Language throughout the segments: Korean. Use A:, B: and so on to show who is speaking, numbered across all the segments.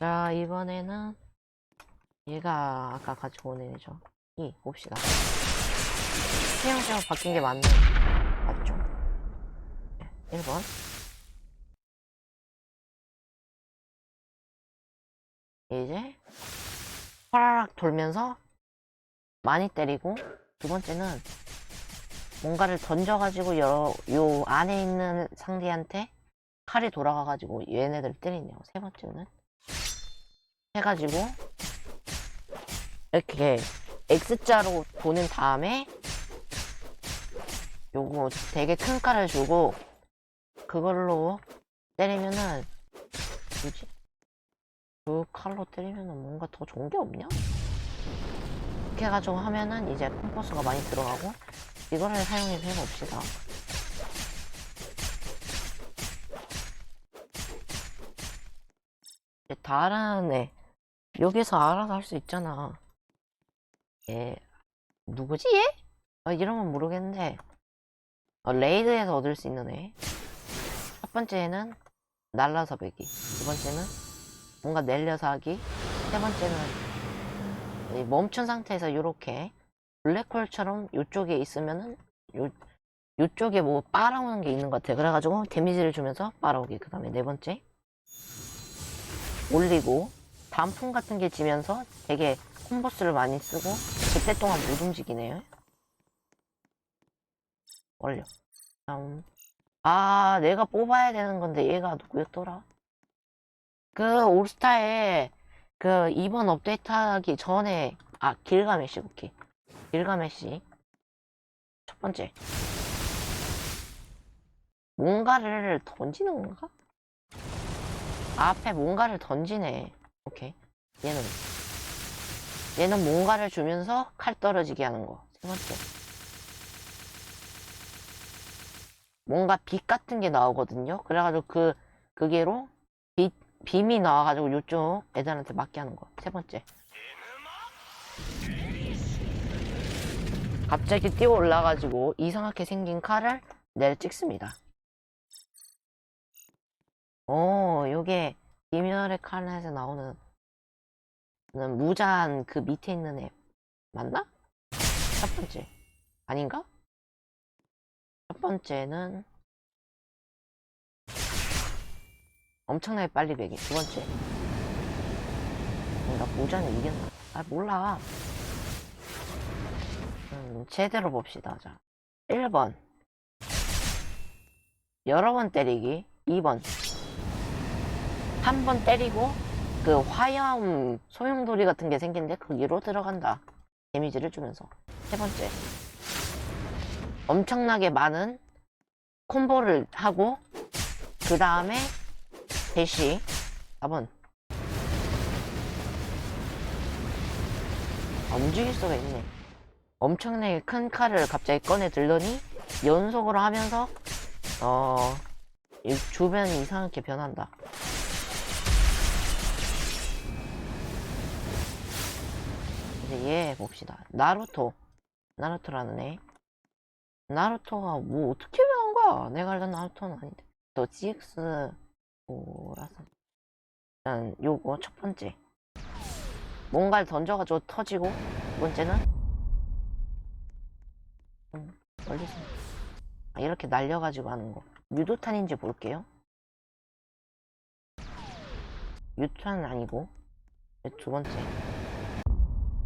A: 자, 이번에는 얘가 아까 가지고 온 애죠. 이 봅시다. 태양제가 바뀐 게 맞네. 맞죠? 네, 1번. 이제 화라락 돌면서 많이 때리고 두 번째는 뭔가를 던져가지고 여, 요 안에 있는 상대한테 칼이 돌아가가지고 얘네들 때리네요. 세 번째는 해가지고 이렇게 X자로 도는 다음에 요거 되게 큰 칼을 주고 그걸로 때리면은 뭐지? 그 칼로 때리면은 뭔가 더 좋은 게 없냐? 이렇게 해가지고 하면은 이제 콤보스가 많이 들어가고 이거를 사용해서 해봅시다. 다른 애 여기서 알아서 할 수 있잖아. 얘 누구지 얘? 아, 이름은 모르겠는데 어, 레이드에서 얻을 수 있는 애. 첫 번째는 날라서 배기. 두 번째는 뭔가 내려서 하기. 세 번째는 이 멈춘 상태에서 이렇게 블랙홀처럼 이쪽에 있으면은 요 요쪽에 뭐 빨아오는 게 있는 것 같아. 그래가지고 데미지를 주면서 빨아오기. 그 다음에 네 번째 올리고 단풍 같은 게 지면서 되게 콤보스를 많이 쓰고 그때 동안 못 움직이네요. 올려. 다음. 아, 내가 뽑아야 되는 건데 얘가 누구였더라? 그 올스타에 그 이번 업데이트 하기 전에 아 길가메시 오케이 길가메시 첫 번째 뭔가를 던지는 건가? 앞에 뭔가를 던지네 오케이 얘는 얘는 뭔가를 주면서 칼 떨어지게 하는 거 세 번째 뭔가 빛 같은 게 나오거든요 그래가지고 그 그게로 빛 빔이 나와가지고 요쪽 애들한테 맞게 하는 거. 세 번째. 갑자기 뛰어 올라가지고 이상하게 생긴 칼을 내려 찍습니다. 오, 요게 이멸의 칼날에서 나오는 무잔 그 밑에 있는 애 맞나? 첫 번째 아닌가? 첫 번째는 엄청나게 빨리 배기. 두 번째. 나 모자는 이겼나? 아, 몰라. 음, 제대로 봅시다. 자. 1번. 여러 번 때리기. 2번. 한 번 때리고, 그 화염 소용돌이 같은 게 생긴데, 거기로 들어간다. 데미지를 주면서. 세 번째. 엄청나게 많은 콤보를 하고, 그 다음에 대시 4번 아, 움직일 수가 있네 엄청나게 큰 칼을 갑자기 꺼내 들더니 연속으로 하면서 어이 주변이 이상하게 변한다 얘 봅시다. 나루토. 나루토라는 애. 나루토가 뭐 어떻게 변한 거야? 내가 알던 나루토는 아닌데. 또 GX 오라서. 일단 요거 첫 번째. 뭔가를 던져가지고 터지고 두 번째는? 음, 멀리서. 아, 이렇게 날려가지고 하는 거. 유도탄인지 볼게요. 유탄은 아니고. 두 번째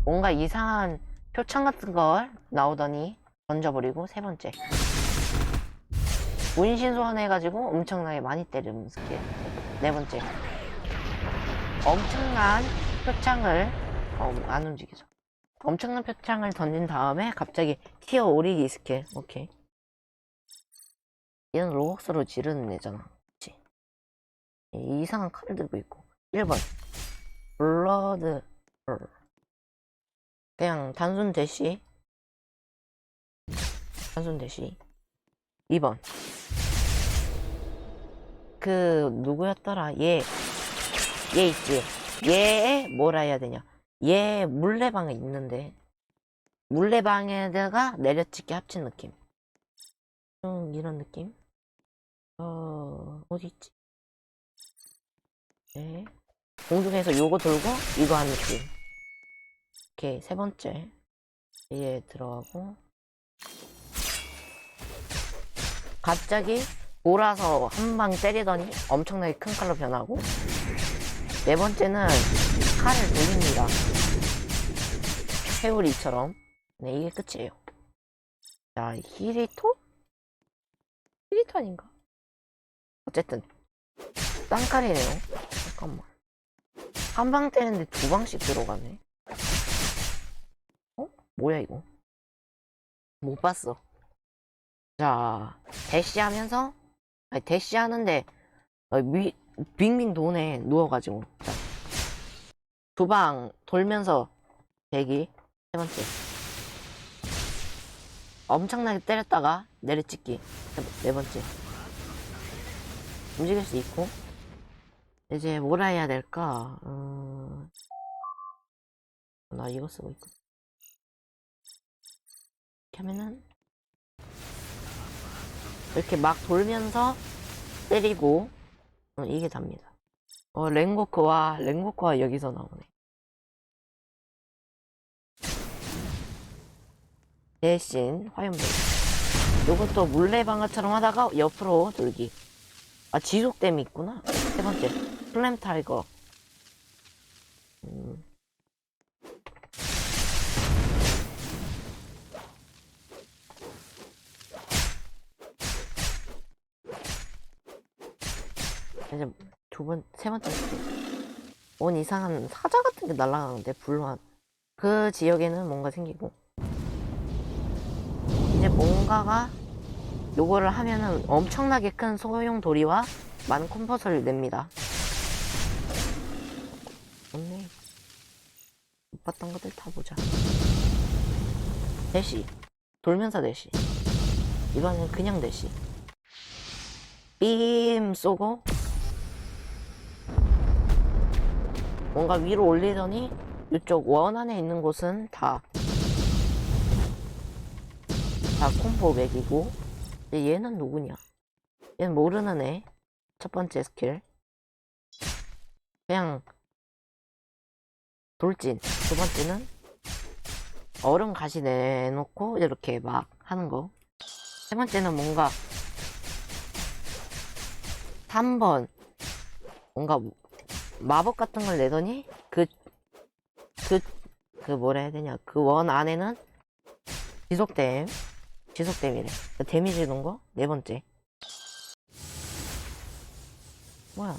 A: 뭔가 이상한 표창 같은 걸 나오더니 던져버리고 세 번째 문신 소환 해가지고 엄청나게 많이 때리는 스킬. 네 번째. 엄청난 표창을, 어, 안 움직이죠. 엄청난 표창을 던진 다음에 갑자기 튀어 오리기 스킬. 오케이. 얘는 로벅스로 지르는 애잖아. 그치? 이 이상한 칼을 들고 있고. 1번. 블러드, 볼. 그냥 단순 대시. 단순 대시. 2번. 그 누구였더라? 얘. 얘 있지. 얘 뭐라 해야 되냐? 얘 물레방에 있는데. 물레방에다가 내려찍기 합친 느낌. 좀 이런 느낌? 어 어디 있지? 네. 공중에서 요거 돌고 이거 하는 느낌. 오케이 세 번째 얘 들어가고 갑자기 몰아서 한 방 때리더니 엄청나게 큰 칼로 변하고 네 번째는 칼을 돌립니다. 회오리처럼 네 이게 끝이에요. 자 히리토? 히리토 아닌가? 어쨌든 쌍칼이네요. 잠깐만. 한 방 때리는데 두 방씩 들어가네. 어? 뭐야 이거? 못 봤어. 자, 대시하면서 아니 대시하는데 어, 미, 빙빙 도네 누워가지고 자, 두방 돌면서 대기 세 번째 엄청나게 때렸다가 내려찍기 세- 네 번째 움직일 수 있고 이제 뭐라 해야 될까 음... 나 이거 쓰고 있고 이렇게 하면은 이렇게 막 돌면서 때리고 어, 이게 답니다. 어 랭고크와 랭고크와 여기서 나오네. 대신 화염불. 요것도 물레방아처럼 하다가 옆으로 돌기. 아 지속됨이 있구나. 세 번째 플램 타이거. 음. 이제 두 번, 세 번째. 뭔 이상한 사자 같은 게 날아가는데, 불만. 그 지역에는 뭔가 생기고. 이제 뭔가가 요거를 하면은 엄청나게 큰 소형 도리와 많은 컴포트를 냅니다. 좋네. 못 봤던 것들 다 보자. 대시. 돌면서 대시. 이번엔 그냥 대시. 빔 쏘고 뭔가 위로 올리더니 이쪽 원 안에 있는 곳은 다, 다 콤보 맥이고 얘는 누구냐? 얘는 모르는 애. 첫 번째 스킬. 그냥 돌진. 두 번째는 얼음 가시 내놓고 이렇게 막 하는 거. 세 번째는 뭔가 3번 뭔가 마법 같은 걸 내더니 그 그 그 뭐라 해야 되냐? 그 원 안에는 지속댐 지속댐이래. 그 데미지 주는 거? 네 번째. 뭐야?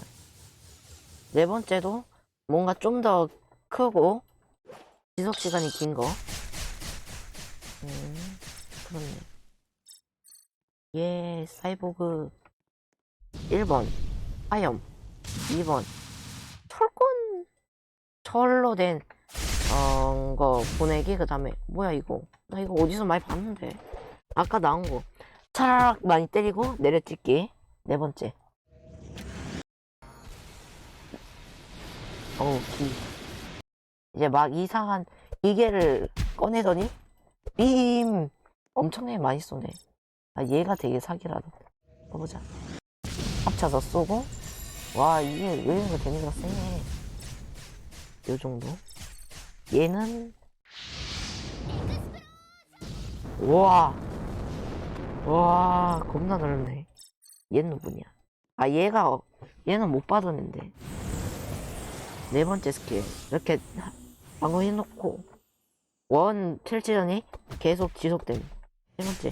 A: 네 번째도 뭔가 좀 더 크고 지속 시간이 긴 거. 음, 그렇네. 예 사이보그 1번 화염 2번. 철권 철로 된 어, 거 보내기? 그 다음에 뭐야 이거? 나 이거 어디서 많이 봤는데. 아까 나온 거. 차라락 많이 때리고 내려찍기. 네 번째. 어우 기. 이제 막 이상한 기계를 꺼내더니 빔! 엄청나게 많이 쏘네. 아 얘가 되게 사기라다 봐보자. 합쳐서 쏘고. 와 이게 의외로 데미지가 세네 요 정도? 얘는? 우와! 와 겁나 넓네. 얘는 누구냐? 아 얘가 어- 얘는 못 받았는데. 네 번째 스킬. 이렇게 방어 해놓고. 원 칠지전이 계속 지속됨. 세 번째.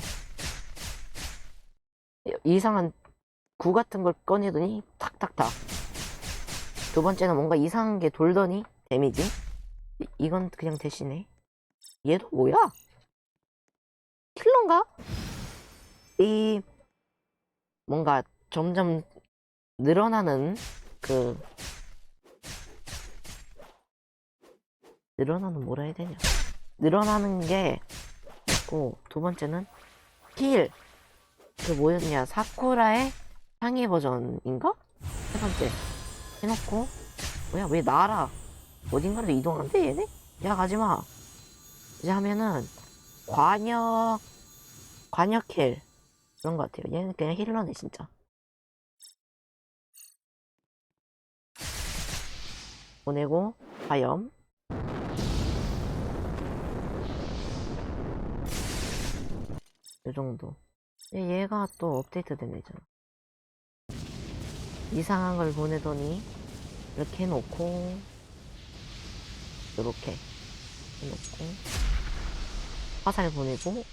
A: 이상한 구 같은 걸 꺼내더니 탁탁탁. 두 번째는 뭔가 이상한 게 돌더니 데미지? 이- 이건 그냥 대신에 얘도 뭐야? 킬러인가? 이 뭔가 점점 늘어나는 그 늘어나는 뭐라 해야 되냐? 늘어나는 게 있고 두 번째는 힐. 그 뭐였냐? 사쿠라의 상위 버전인가? 세 번째. 해놓고. 뭐야? 왜 날아 어딘가로 이동한대 얘네? 야 가지마. 이제 하면은 관역 관역 힐 그런 것 같아요. 얘는 그냥 힐러네 진짜. 보내고 화염. 이 정도. 얘- 얘가 또 업데이트 된 애잖아 이상한 걸 보내더니 이렇게 해놓고 이렇게 해놓고 화살 보내고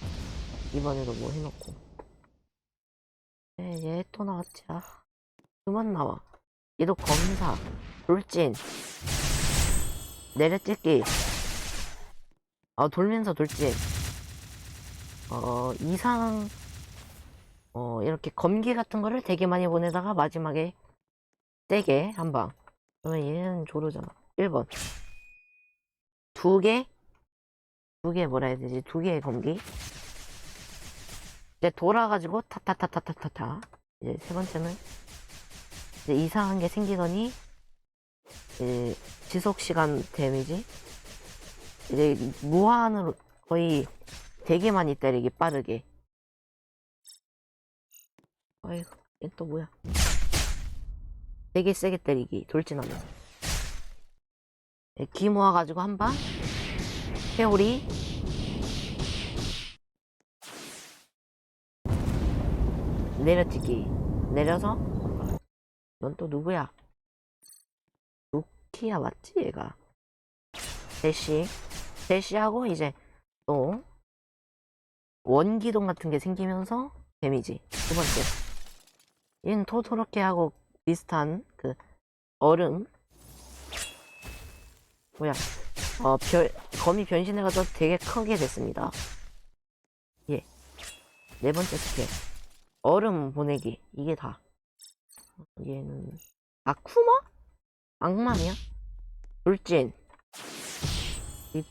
A: 이번에도 뭐 해놓고. 네, 얘또 나왔지. 아 그만 나와. 얘도 검사 돌진 내려찍기. 어 돌면서 돌진. 어 이상 어 이렇게 검기 같은 거를 되게 많이 보내다가 마지막에 세게 한방. 그러면 얘는 조르잖아. 1번 두 개? 두 개 뭐라 해야 되지? 두 개의 검기? 이제 돌아가지고 타타타타타타타. 이제 세 번째는 이제 이상한 게 생기더니 이제 지속 시간 데미지? 이제 무한으로 거의 되게 많이 때리기 빠르게. 아이고 얘또 뭐야? 되게 세게 때리기 돌진하면서 예, 기 모아가지고 한 방 회오리 내려치기. 내려서. 넌 또 누구야? 루키야 맞지 얘가? 대시. 대시하고 이제 또 원기동 같은 게 생기면서 데미지. 두 번째. 얘는 토토로케하고 비슷한 그 얼음 뭐야 어, 별, 검이 변신해가지고 되게 크게 됐습니다. 예. 네 번째 스킬. 얼음 보내기. 이게 다. 얘는, 아쿠마? 악마냐? 돌진. 이,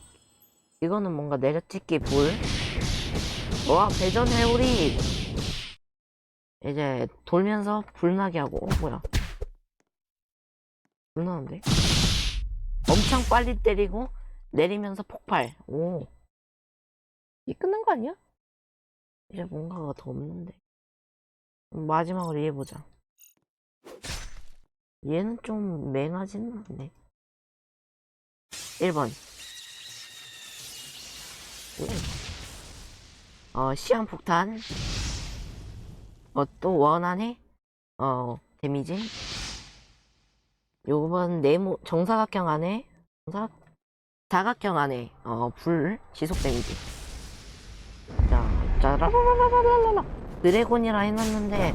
A: 이거는 뭔가 내려찍기 불. 와, 배전 회오리. 이제 돌면서 불나게 하고, 어, 뭐야. 불나는데? 엄청 빨리 때리고, 내리면서 폭발. 오. 이게 끝난 거 아니야? 이제 뭔가가 더 없는데. 마지막으로 얘 보자. 얘는 좀 맹하지는 않네. 1번. 어, 시한폭탄. 어, 또 원안에, 어, 데미지. 요번 네모, 정사각형 안에, 정사, 사각형 안에 어, 불 지속 데미지. 자, 짜라라라라라라. 드래곤이라 해놨는데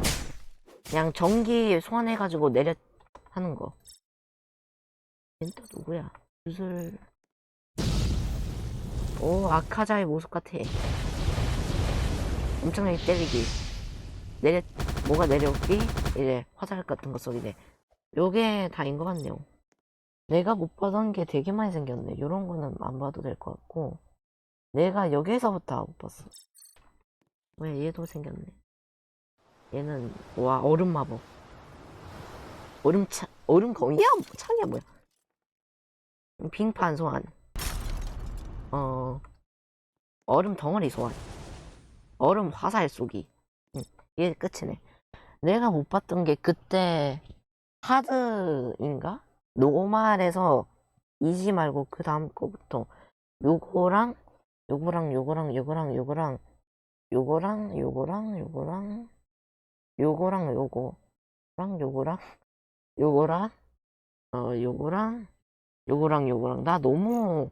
A: 그냥 전기 소환해가지고 내려 하는 거. 또 누구야? 주술. 오, 아카자의 모습 같아. 엄청나게 때리기. 내려, 뭐가 내려오기? 이제 화살 같은 거 소리네. 요게 다인 것 같네요. 내가 못 봤던 게 되게 많이 생겼네. 요런 거는 안 봐도 될 것 같고. 내가 여기에서부터 못 봤어. 왜 얘도 생겼네. 얘는, 와, 얼음 마법. 얼음 차, 얼음 거미야? 창이야, 뭐야. 빙판 소환. 어, 얼음 덩어리 소환. 얼음 화살 쏘기. 응, 얘 끝이네. 내가 못 봤던 게 그때 하드인가? 노말에서 이지 말고 그 다음 거부터 요거랑 요거랑 요거랑 요거랑 요거랑 요거랑 요거랑 요거랑 요거랑 요거랑 요거랑 요거랑 어 요거랑 요거랑 요거랑 나 너무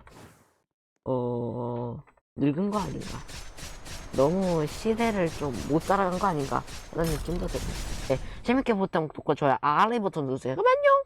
A: 어 늙은 거 아닌가 너무 시대를 좀 못 따라간 거 아닌가? 그런 느낌도 들고. 네, 재밌게 보셨다면 구독과 좋아요 알림 버튼 누르세요. 그럼 안녕